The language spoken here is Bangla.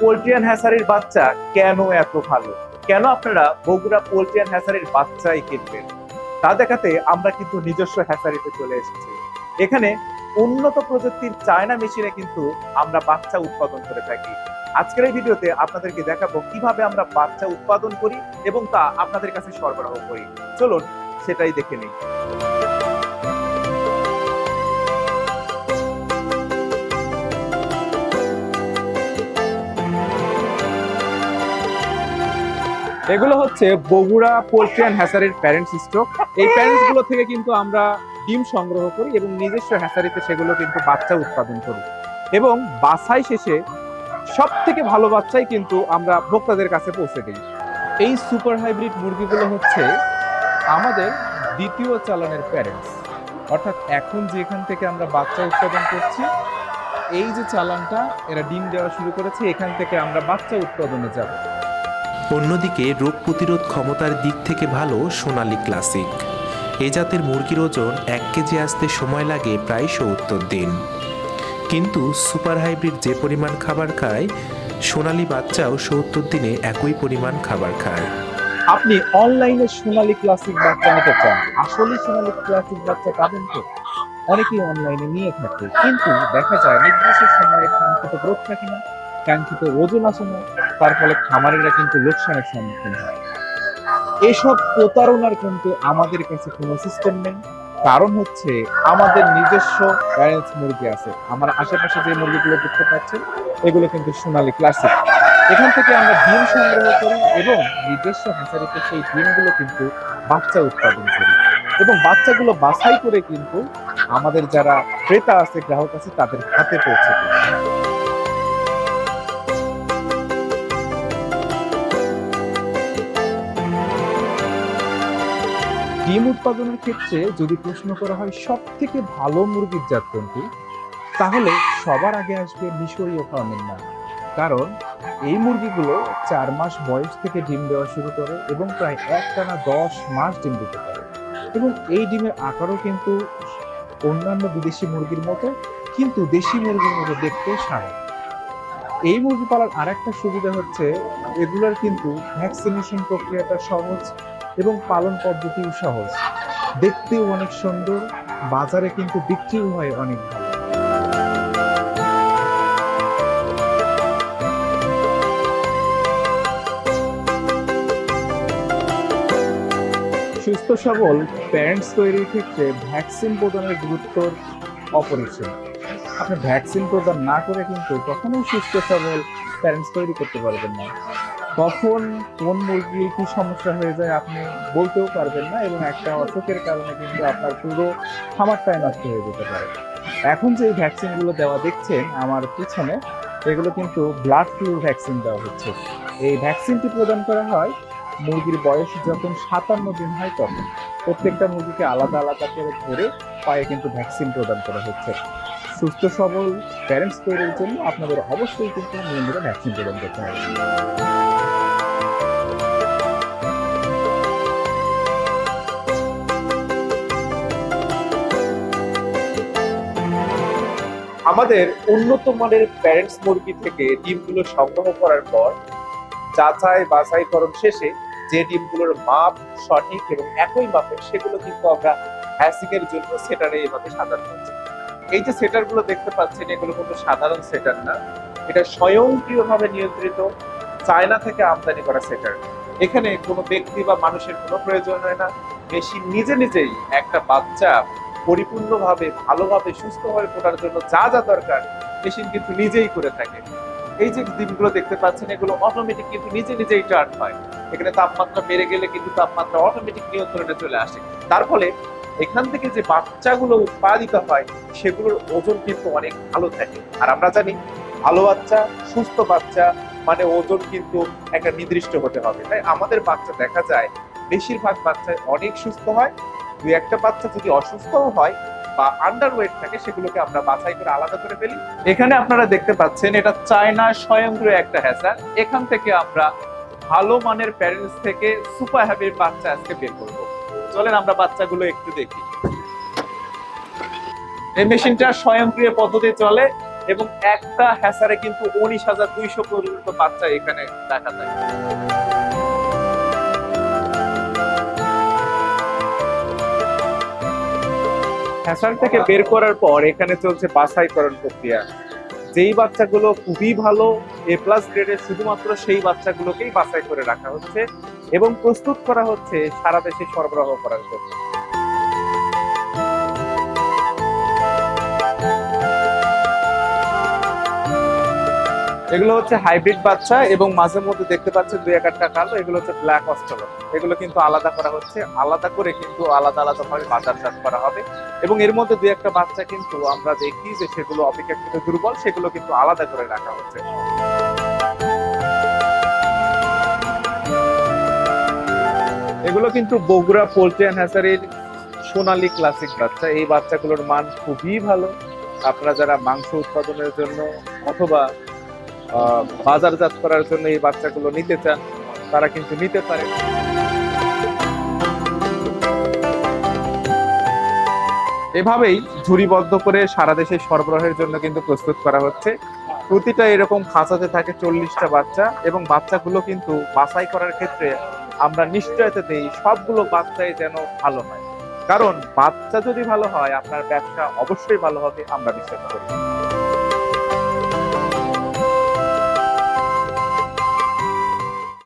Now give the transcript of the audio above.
পোল্ট্রিয়ান হ্যাসারির বাচ্চা কেন এত ভালো? কেন আপনারা বগুড়া পোল্ট্রিয়ান হ্যাসারির বাচ্চাই কিনবেন? তা দেখাতে আমরা কিন্তু নিজস্ব হ্যাসারিতে চলে এসেছি। এখানে উন্নত প্রযুক্তির চায়না মেশিনে কিন্তু আমরা বাচ্চা উৎপাদন করে থাকি। আজকের এই ভিডিওতে আপনাদেরকে দেখাবো কীভাবে আমরা বাচ্চা উৎপাদন করি এবং তা আপনাদের কাছে সরবরাহ করি। চলুন, সেটাই দেখে নিই। এগুলো হচ্ছে বগুড়া পোল্ট্রি অ্যান্ড হ্যাসারির প্যারেন্টস স্টক এই প্যারেন্টসগুলো থেকে কিন্তু আমরা ডিম সংগ্রহ করি এবং নিজস্ব হ্যাসারিতে সেগুলো কিন্তু বাচ্চা উৎপাদন করি। এবং বাছাই শেষে সব থেকে ভালো বাচ্চাই কিন্তু আমরা ভোক্তাদের কাছে পৌঁছে দিই। এই সুপার হাইব্রিড মুরগিগুলো হচ্ছে আমাদের দ্বিতীয় চালানের প্যারেন্টস অর্থাৎ এখন যেখান থেকে আমরা বাচ্চা উৎপাদন করছি, এই যে চালানটা, এরা ডিম দেওয়া শুরু করেছে, এখান থেকে আমরা বাচ্চা উৎপাদনে যাব। অন্যদিকে রোগ প্রতিরোধ ক্ষমতার দিক থেকে ভালো সোনালী ক্লাসিক। এ জাতের মুরগির ওজন এক কেজি আসতে সময় লাগে প্রায় সত্তর দিন। কিন্তু সুপার হাইব্রিড যে পরিমাণ খাবার খায়, সোনালি বাচ্চাও সত্তর দিনে একই পরিমাণ খাবার খায়। আপনি অনলাইনে সোনালি ক্লাসিক বাচ্চা নিতে চান, আসলে সোনালী ক্লাসিক বাচ্চা পাবেন তো? অনেকেই অনলাইনে নিয়ে থাকে, কিন্তু দেখা যায় নির্দিষ্ট সময়ে কাঙ্ক্ষিত গ্রোথ থাকে না কাঙ্ক্ষিত ওজন আসে না তার ফলে খামারেরা কিন্তু লোকসানের সম্মুখীন হয়। এসব প্রতারণার কিন্তু আমাদের কাছে কোনো সিস্টেম নেই। কারণ হচ্ছে আমাদের নিজস্ব প্যারেন্টস মুরগি আছে। আমার আশেপাশে যে মুরগিগুলো দেখতে পাচ্ছেন, এগুলো কিন্তু সোনালী ক্লাসিক এখান থেকে আমরা ডিম সংগ্রহ করি এবং নিজস্ব হ্যাচারিতে সেই ডিমগুলো কিন্তু বাচ্চা উৎপাদন করি। এবং বাচ্চাগুলো বাছাই করে কিন্তু আমাদের যারা ক্রেতা আছে, গ্রাহক আছে, তাদের হাতে পৌঁছে ডিম উৎপাদনের ক্ষেত্রে যদি প্রশ্ন করা হয় সব থেকে ভালো মুরগির জাত কোনটি, তাহলে সবার আগে আসবে মিশরীয় ফার্মের নাম। কারণ এই মুরগিগুলো চার মাস বয়স থেকে ডিম দেওয়া শুরু করে এবং প্রায় এক টানা দশ মাস ডিম দিতে পারে। এবং এই ডিমের আকারও কিন্তু অন্যান্য বিদেশি মুরগির মতো, কিন্তু দেশি মুরগির মতো দেখতে সারা এই মুরগি পালার আরেকটা সুবিধা হচ্ছে, এগুলোর কিন্তু ভ্যাকসিনেশন প্রক্রিয়াটা সহজ এবং পালন পদ্ধতিও সহজ। দেখতেও অনেক সুন্দর, বাজারে কিন্তু বিক্রিও হয় অনেক ভালো। সুস্থ সবল প্যারেন্টস তৈরির ক্ষেত্রে ভ্যাকসিন প্রদানের গুরুত্ব অপরিসীম। আপনি ভ্যাকসিন প্রদান না করে কিন্তু কখনোই সুস্থ সবল প্যারেন্টস তৈরি করতে পারবেন না। কখন কোন মুরগির কি সমস্যা হয়ে যায় আপনি বলতেও পারবেন না এবং একটা অসুখের কারণে কিন্তু আপনার পুরো খামারটাই নষ্ট হয়ে যেতে পারে। এখন যে ভ্যাকসিনগুলো দেওয়া দেখছেন আমার পিছনে, এগুলো কিন্তু ব্লাড ফ্লুর ভ্যাকসিন দেওয়া হচ্ছে। এই ভ্যাকসিনটি প্রদান করা হয় মুরগির বয়স যখন সাতান্ন দিন হয় তখন। প্রত্যেকটা মুরগিকে আলাদা আলাদা করে ধরে পায়ে কিন্তু ভ্যাকসিন প্রদান করা হচ্ছে। সুস্থ, সবল প্যারেন্টস তৈরির জন্য আপনাদের অবশ্যই কিন্তু নিয়মিত ভ্যাকসিন প্রদান করতে হবে। আমাদের উন্নত মানের প্যারেন্টস মুরগি থেকে ডিমগুলো সংগ্রহ করার পর যাচাই বাছাইকরণ শেষে যে ডিমগুলোর মাপ সঠিক এবং একই মাপের সেগুলো কিন্তু আমরা হ্যাসিং এর জন্য সেটারে এইভাবে সাজানো হচ্ছে। এই যে সেটারগুলো দেখতে পাচ্ছেন, এগুলো কিন্তু সাধারণ সেটার না। এটা স্বয়ংক্রিয়ভাবে নিয়ন্ত্রিত। চায়না থেকে আমদানি করা সেটার এখানে কোনো ব্যক্তি বা মানুষের কোনো প্রয়োজন হয় না। মেশিন নিজে নিজেই একটা বাচ্চা পরিপূর্ণভাবে, ভালোভাবে, সুস্থভাবে ফোটার জন্য যা যা দরকার, মেশিন কিন্তু নিজেই করে থাকে। এই যে ডিমগুলো দেখতে পাচ্ছেন, এগুলো অটোমেটিক কিন্তু নিজে নিজেই টার্ন হয়। এখানে তাপমাত্রা বেড়ে গেলে কিন্তু তাপমাত্রা অটোমেটিক নিয়ন্ত্রণে চলে আসে। তার ফলে এখান থেকে যে বাচ্চাগুলো উৎপাদিত হয়, সেগুলোর ওজন কিন্তু অনেক ভালো থাকে। আর আমরা জানি, ভালো বাচ্চা, সুস্থ বাচ্চা মানে ওজন কিন্তু একটা নির্দিষ্ট হতে হবে। তাই আমাদের বাচ্চা দেখা যায়, বেশিরভাগ বাচ্চা অনেক সুস্থ হয় দুই একটা বাচ্চা যদি অসুস্থও হয় বা আন্ডার ওয়েট থাকে, সেগুলোকে আমরা বাছাই করে আলাদা করে ফেলি। এখানে আপনারা দেখতে পাচ্ছেন, এটা চায়না স্বয়ংক্রিয় একটা হ্যাসার এখান থেকে আমরা ভালো মানের প্যারেন্টস থেকে সুপার হ্যাবির বাচ্চা আজকে বের করব। চলেন আমরা বাচ্চাগুলো একটু দেখি। এই মেশিনটা স্বয়ংক্রিয় পদ্ধতি চলে এবং একটা হ্যাসারে কিন্তু উনিশ হাজার দুইশো পর্যন্ত বাচ্চা এখানে দেখা যায়। হ্যাসার থেকে বের করার পর এখানে চলছে বাছাইকরণ প্রক্রিয়া। যেই বাচ্চাগুলো খুবই ভালো এ প্লাস গ্রেডের শুধুমাত্র সেই বাচ্চাগুলোকেই বাছাই করে রাখা হচ্ছে এবং প্রস্তুত করা হচ্ছে সারা দেশে সরবরাহ করার জন্য। এগুলো হচ্ছে হাইব্রিড বাচ্চা এবং মাঝে মধ্যে দেখতে পাচ্ছেন দুই এক একটা কালো, এগুলো হচ্ছে ব্ল্যাক অস্ট্রেলন এগুলো কিন্তু আলাদা করা হচ্ছে। আলাদা করে কিন্তু আলাদা আলাদা ভাবে বাজারজাত করা হবে। এবং এর মধ্যে দুই একটা বাচ্চা কিন্তু আমরা দেখি যে সেগুলো অপেক্ষাকৃত দুর্বল, সেগুলো কিন্তু আলাদা করে রাখা হচ্ছে। এগুলো কিন্তু বগুড়া পোল্ট্রি অ্যান্ড হ্যাচারির সোনালী ক্লাসিক বাচ্চা। এই বাচ্চাগুলোর মান খুবই ভালো। আপনারা যারা মাংস উৎপাদনের জন্য অথবা বাজারজাত করার জন্য এই বাচ্চাগুলো নিতে চান, তারা কিন্তু নিতে পারে। এভাবেই ঝুড়িবদ্ধ করে সারা দেশে সরবরাহের জন্য কিন্তু প্রস্তুত করা হচ্ছে। প্রতিটা এরকম খাঁচাতে থাকে চল্লিশটা বাচ্চা এবং বাচ্চাগুলো কিন্তু বাছাই করার ক্ষেত্রে আমরা নিশ্চয়তা দিই, সবগুলো বাচ্চাই যেন ভালো হয়। কারণ বাচ্চা যদি ভালো হয়, আপনার ব্যবসা অবশ্যই ভালো হবে, আমরা বিশ্বাস করি।